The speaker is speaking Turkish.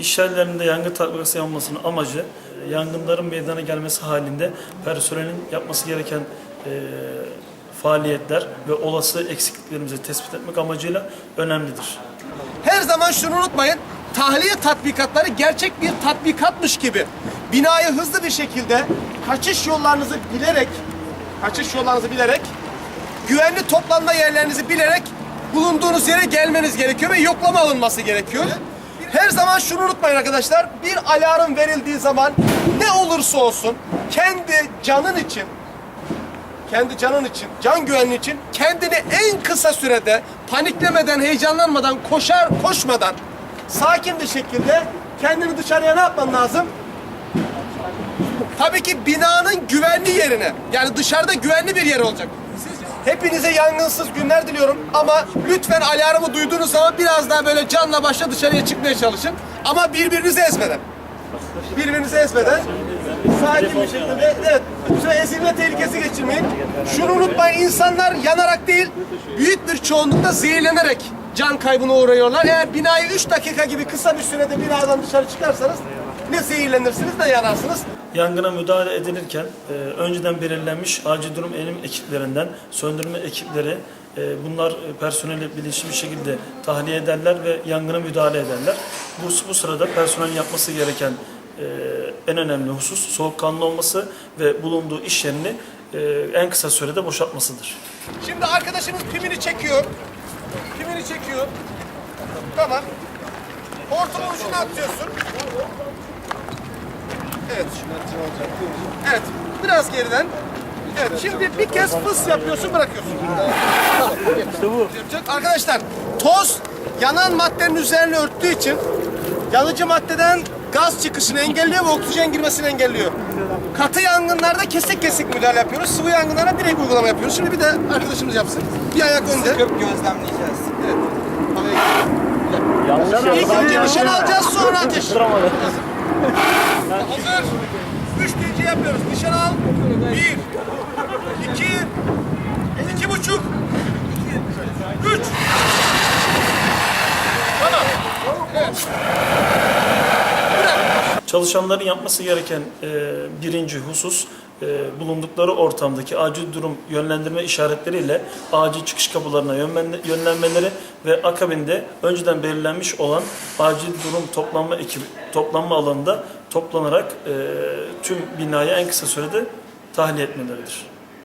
İş yerlerinde yangın tatbikatı yapılmasının amacı e, yangınların meydana gelmesi halinde personelin yapması gereken e, faaliyetler ve olası eksikliklerimizi tespit etmek amacıyla önemlidir. Her zaman şunu unutmayın. Tahliye tatbikatları gerçek bir tatbikatmış gibi. Binayı hızlı bir şekilde kaçış yollarınızı bilerek, kaçış yollarınızı bilerek, güvenli toplanma yerlerinizi bilerek bulunduğunuz yere gelmeniz gerekiyor ve yoklama alınması gerekiyor. Her zaman şunu unutmayın arkadaşlar. Bir alarm verildiği zaman ne olursa olsun kendi canın için kendi canın için, can güvenliği için kendini en kısa sürede paniklemeden, heyecanlanmadan, koşar koşmadan sakin bir şekilde kendini dışarıya ne yapman lazım? Tabii ki binanın güvenli yerine. Yani dışarıda güvenli bir yer olacak. Hepinize yangınsız günler diliyorum ama lütfen alarmı duyduğunuz zaman biraz daha böyle canla başla dışarıya çıkmaya çalışın. Ama birbirinizi ezmeden. Birbirinizi ezmeden sakin bir şekilde evet şöyle ezilme tehlikesi geçirmeyin. Şunu unutmayın insanlar yanarak değil büyük bir çoğunlukla zehirlenerek can kaybına uğruyorlar. Eğer binayı 3 dakika gibi kısa bir sürede binadan dışarı çıkarsanız ne zehirlenirsiniz ne yanarsınız. Yangına müdahale edilirken e, önceden belirlenmiş acil durum elim ekiplerinden söndürme ekipleri e, bunlar e, personeli bilinçli bir şekilde tahliye ederler ve yangına müdahale ederler. Bu, bu sırada personelin yapması gereken e, en önemli husus soğukkanlı olması ve bulunduğu iş yerini e, en kısa sürede boşaltmasıdır. Şimdi arkadaşımız pimini çekiyor. Pimini çekiyor. Tamam. Hortumun ucuna atıyorsun. Evet. Evet. Biraz geriden. Evet. Şimdi bir kez fıs yapıyorsun bırakıyorsun. Tamam. İşte bu. Arkadaşlar toz yanan maddenin üzerine örttüğü için yanıcı maddeden gaz çıkışını engelliyor ve oksijen girmesini engelliyor. Katı yangınlarda kesik kesik müdahale yapıyoruz. Sıvı yangınlara direkt uygulama yapıyoruz. Şimdi bir de arkadaşımız yapsın. Bir ayak önde. Sıkıp gözlemleyeceğiz. Evet. Havaya İlk önce nişan alacağız sonra ateş. Hazır. Üç deyince yapıyoruz. Nişan al. Bir. iki, iki buçuk. Üç. Tamam. Evet. Çalışanların yapması gereken e, birinci husus e, bulundukları ortamdaki acil durum yönlendirme işaretleriyle acil çıkış kapılarına yönlen- yönlenmeleri ve akabinde önceden belirlenmiş olan acil durum toplanma ekibi toplanma alanında toplanarak e, tüm binayı en kısa sürede tahliye etmeleridir.